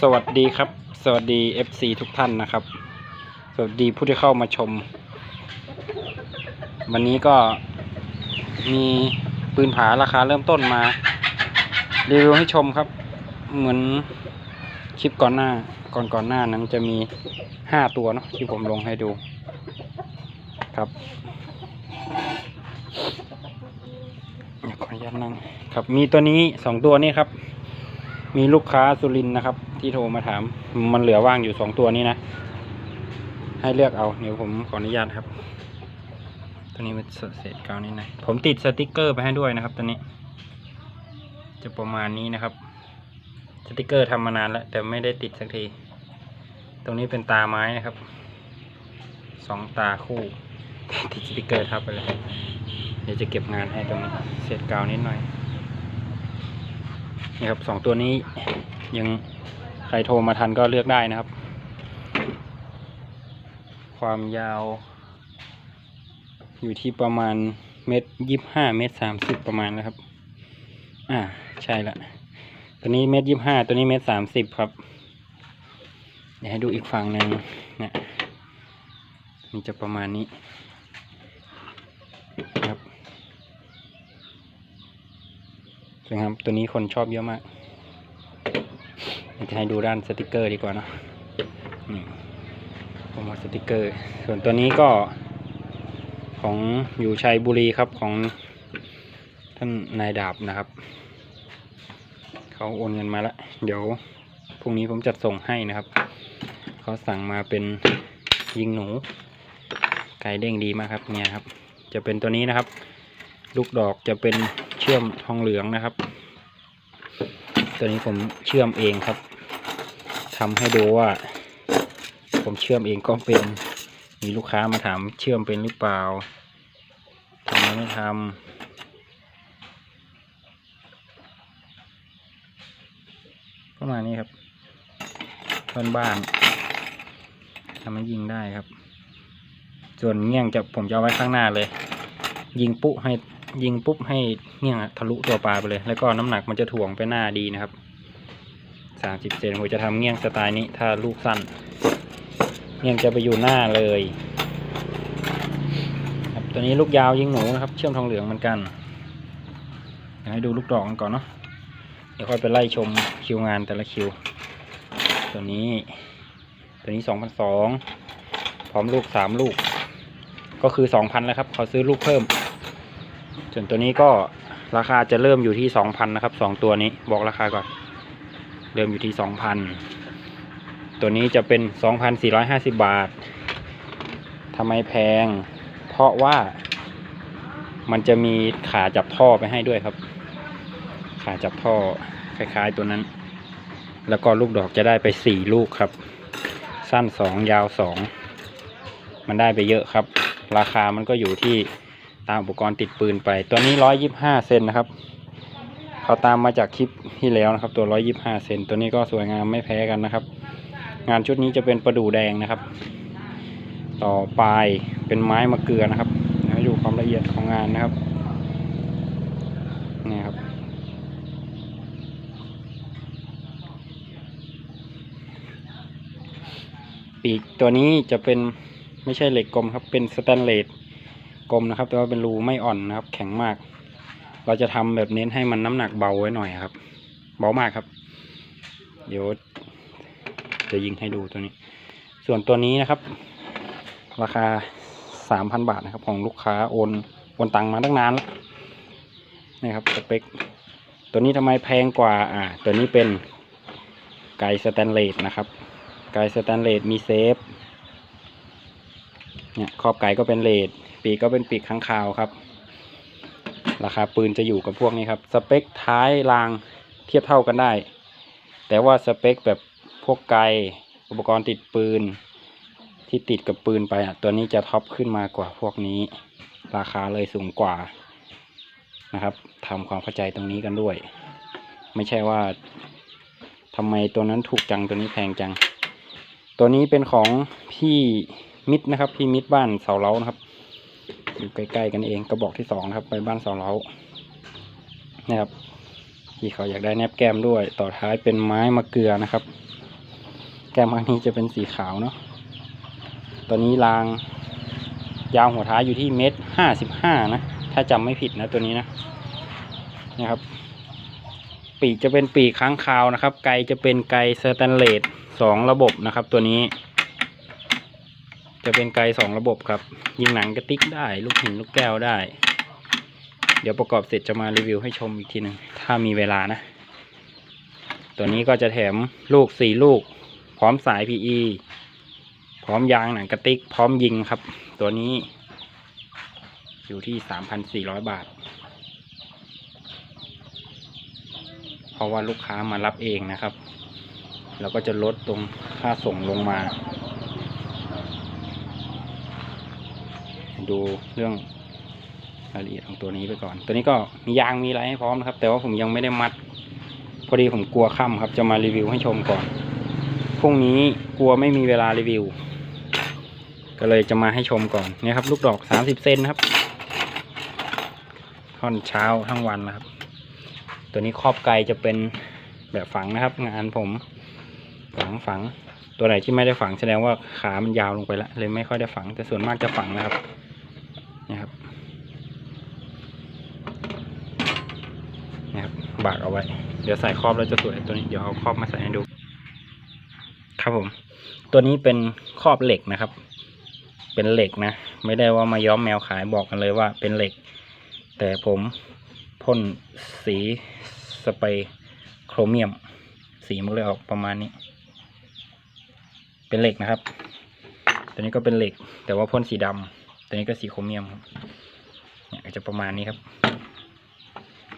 สวัสดีครับ สวัสดี FC ทุกท่านนะครับ สวัสดีผู้ที่เข้ามาชม วันนี้ก็มีปืนผาราคาเริ่มต้นมา รีวิวให้ชมครับ เหมือนคลิปก่อนหน้า ก่อนก่อนหน้านั้นจะมีห้าตัวเนาะที่ผมลงให้ดู ครับขออนุญาตนั่งครับ มีตัวนี้สองตัวนี้ครับ มีลูกค้าสุรินนะครับ ที่โทรมาถาม มันเหลือว่างอยู่สองตัวนี้นะ ให้เลือกเอา เดี๋ยวผมขออนุญาตครับ ตัวนี้เป็นเศษกาวนี่นะผมติดสติกเกอร์ไปให้ด้วยนะครับ ตัวนี้ จะประมาณนี้นะครับ สติกเกอร์ทำมานานแล้ว แต่ไม่ได้ติดสักที ตรงนี้เป็นตาไม้นะครับสองตาคู่ติดสติกเกอร์ทับไปเลย เดี๋ยวจะเก็บงานให้ตรงนี้เศษกาวนิดหน่อย นี่ครับสองตัวนี้ยังใครโทรมาทันก็เลือกได้นะครับ ความยาว อยู่ที่ประมาณเมตรยี่ห้าเมตรสามสิบประมาณนะครับ อ่าใช่ละตัวนี้เมตรยี่ห้าตัวนี้เมตรสามสิบครับ เดี๋ยวให้ดูอีกฝั่งหนึ่งเนี่ยมันจะประมาณนี้ครับ นะครับตัวนี้คนชอบเยอะมากจะให้ดูด้านสติกเกอร์ดีกว่าเนะนี่ผมเอาสติกเกอร์ ส่วนตัวนี้ก็ของอยู่ชัยบุรีครับของท่านนายดาบนะครับ เขาโอนเงินมาแล้วเดี๋ยวพรุ่งนี้ผมจัดส่งให้นะครับ เขาสั่งมาเป็นยิงหนู ไก่เด้งดีมากครับเนี่ยครับ จะเป็นตัวนี้นะครับ ลูกดอกจะเป็นเชื่อมทองเหลืองนะครับ ตัวนี้ผมเชื่อมเองครับทำให้ดูว่า ผมเชื่อมเองก็เป็นมีลูกค้ามาถามเชื่อมเป็นหรือเปล่าทำไมไม่ทำประมาณนี้ครับบ้นบ้านทำให้ยิงได้ครับ ส่วนเงี้ยงจะผมจะเอาไว้ข้างหน้าเลย ยิงปุ๊ให้ ยิงปุ๊บให้เงี้ยทะลุตัวปลาไปเลย แล้วก็น้ำหนักมันจะถ่วงไปหน้าดีนะครับสามสิบเซนผมจะทำเงี้ยงสไตล์นี้ถ้าลูกสั้นเงี้ยงจะไปอยู่หน้าเลยครับตัวนี้ลูกยาวยิงหนูนะครับ เชื่อมทองเหลืองเหมือนกันเดี๋ยวให้ดูลูกดอกกันก่อนเนาะเดี๋ยวค่อยไปไล่ชมคิวงานแต่ละคิว ตัวนี้ตัวนี้สองพันสองพร้อมลูกสามลูก ก็คือสองพันแล้วครับเขาซื้อลูกเพิ่ม ส่วนตัวนี้ก็ราคาจะเริ่มอยู่ที่สองพันนะครับสองตัวนี้บอกราคาก่อน เริ่มอยู่ที่สองพันตัวนี้จะเป็นสองพันสี่ร้อยห้าสิบบาททำไมแพง เพราะว่ามันจะมีขาจับท่อไปให้ด้วยครับ ขาจับท่อคล้ายๆตัวนั้น แล้วก็ลูกดอกจะได้ไปสี่ลูกครับ สั้นสองยาวสองมันได้ไปเยอะครับ ราคามันก็อยู่ที่ ตามอุปกรณ์ติดปืนไป ตัวนี้ร้อยยิบห้าเซนนะครับเขาตามมาจากคลิปที่แล้วนะครับ ตัวร้อยยิบห้าเซนตัวนี้ก็สวยงามไม่แพ้กันนะครับ งานชุดนี้จะเป็นประดู่แดงนะครับ ต่อปลายเป็นไม้มะเกลือนะครับให้ดูความละเอียดของงานนะครับนี่ครับปีกตัวนี้จะเป็นไม่ใช่เหล็กกลมครับเป็นสแตนเลส กลมนะครับ แต่ว่าเป็นรูไม่อ่อนนะครับ แข็งมาก เราจะทำแบบเน้นให้มันน้ำหนักเบาไว้หน่อยครับ เบามากครับ เดี๋ยวจะยิงให้ดูตัวนี้ ส่วนตัวนี้นะครับ ราคาสามพันบาทนะครับ ของลูกค้าโอนโอนตังมาตั้งนานแล้วนี่ครับสเปค ตัวนี้ทำไมแพงกว่า อ่า ตัวนี้เป็นไกสแตนเลสนะครับ ไกสแตนเลสมีเซฟเนี่ยขอบไก่ก็เป็นเลด ปีกก็เป็นปีกข้างคาวครับ ราคาปืนจะอยู่กับพวกนี้ครับ สเปคท้ายรางเทียบเท่ากันได้ แต่ว่าสเปคแบบพวกไกอุปกรณ์ติดปืน ที่ติดกับปืนไปอะตัวนี้จะท็อปขึ้นมากว่าพวกนี้ ราคาเลยสูงกว่านะครับทำความเข้าใจตรงนี้กันด้วย ไม่ใช่ว่าทำไมตัวนั้นถูกจังตัวนี้แพงจัง ตัวนี้เป็นของพี่มิดนะครับ พี่มิดบ้านเสาเล้านะครับ อยู่ใกล้ๆกันเองกระบอกที่สองนะครับ ไปบ้านเสาเล้านะครับที่เขาอยากได้แนบแก้มด้วย ต่อท้ายเป็นไม้มะเกลือนะครับ แก้มข้างนี้จะเป็นสีขาวเนาะตัวนี้รางยาวหัวท้ายอยู่ที่เมตรห้าสิบห้านะ ถ้าจำไม่ผิดนะตัวนี้นะนะครับ ปีกจะเป็นปีกค้างคาวนะครับ ไกจะเป็นไกสแตนเลสสองระบบนะครับ ตัวนี้ จะเป็นไกสองระบบครับ ยิงหนังกระติกได้ ลูกหินลูกแก้วได้ เดี๋ยวประกอบเสร็จจะมารีวิวให้ชมอีกทีหนึ่งถ้ามีเวลานะ ตัวนี้ก็จะแถมลูกสี่ลูก พร้อมสาย PE พร้อมยางหนังกระติก พร้อมยิงครับ ตัวนี้ อยู่ที่สามพันสี่ร้อยบาท เพราะว่าลูกค้ามารับเองนะครับ แล้วก็จะลดตรงค่าส่งลงมา ดูเรื่องรายละเอียดของตัวนี้ไปก่อน ตัวนี้ก็มียางมีอะไรให้พร้อมนะครับ แต่ว่าผมยังไม่ได้มัด พอดีผมกลัวค่ำครับ จะมารีวิวให้ชมก่อนพรุ่งนี้กลัวไม่มีเวลารีวิว ก็เลยจะมาให้ชมก่อนเนี่ยครับ ลูกดอกสามสิบเซนครับท่อนเช้าทั้งวันนะครับ ตัวนี้ครอบไกลจะเป็นแบบฝังนะครับ งานผมฝังฝังตัวไหนที่ไม่ได้ฝังแสดงว่าขามันยาวลงไปแล้วเลยไม่ค่อยได้ฝังแต่ส่วนมากจะฝังนะครับเนี่ยครับเนี่ยครั บากเอาไว้ เดี๋ยวใส่ครอบแล้วจะสวยตัวนี้เดี๋ยวเอาครอบมาใส่ให้ดู ครับผม ตัวนี้เป็นครอบเหล็กนะครับ เป็นเหล็กนะ ไม่ได้ว่ามาย้อมแมวขายบอกกันเลยว่าเป็นเหล็ก แต่ผมพ่นสีสเปรย์โครเมียม สีมันเลยออกประมาณนี้ เป็นเหล็กนะครับ ตัวนี้ก็เป็นเหล็ก แต่ว่าพ่นสีดำตัวนี้ก็สีโครเมียมครับเนี่ยจะประมาณนี้ครับ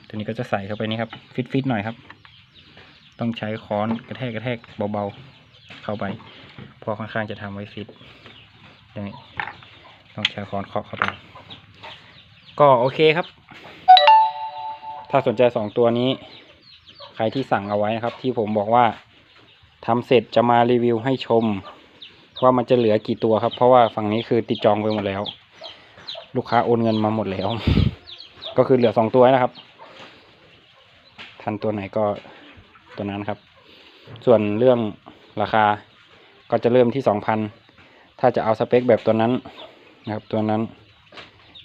ตัวนี้ก็จะใส่เข้าไปนี่ครับฟิตฟิตๆหน่อยครับ ต้องใช้ค้อนกระแทกกระแทกเบาๆ เข้าไปพราะค่อนข้างจะทำไว้ฟิตอย่างนี้ต้องใช้ค้อนเคาะเข้าไป ก็โอเคครับ ถ้าสนใจสองตัวนี้ ใครที่สั่งเอาไว้นะครับ ที่ผมบอกว่าทำเสร็จจะมารีวิวให้ชม ว่ามันจะเหลือกี่ตัวครับ เพราะว่าฝั่งนี้คือติดจองไปหมดแล้ว ลูกค้าโอนเงินมาหมดแล้ว ก็คือเหลือสองตัวนะครับ ทันตัวไหนก็ตัวนั้นครับ ส่วนเรื่องราคาก็จะเริ่มที่สองพันถ้าจะเอาสเปคแบบตัวนั้นนะครับ ตัวนั้น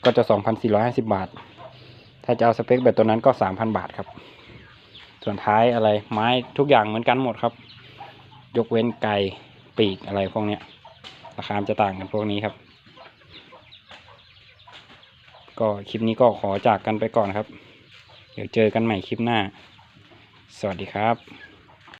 ก็จะสองพันสี่ร้อยห้าสิบาท ถ้าจะเอาสเปคแบบตัวนั้นก็สามพันบาทครับ ส่วนท้ายอะไรไม้ทุกอย่างเหมือนกันหมดครับ ยกเว้นไก่ปีกอะไรพวกเนี้ย ราคาจะต่างกันพวกนี้ครับ ก็คลิปนี้ก็ขอจากกันไปก่อนครับ เดี๋ยวเจอกันใหม่คลิปหน้า สวัสดีครับ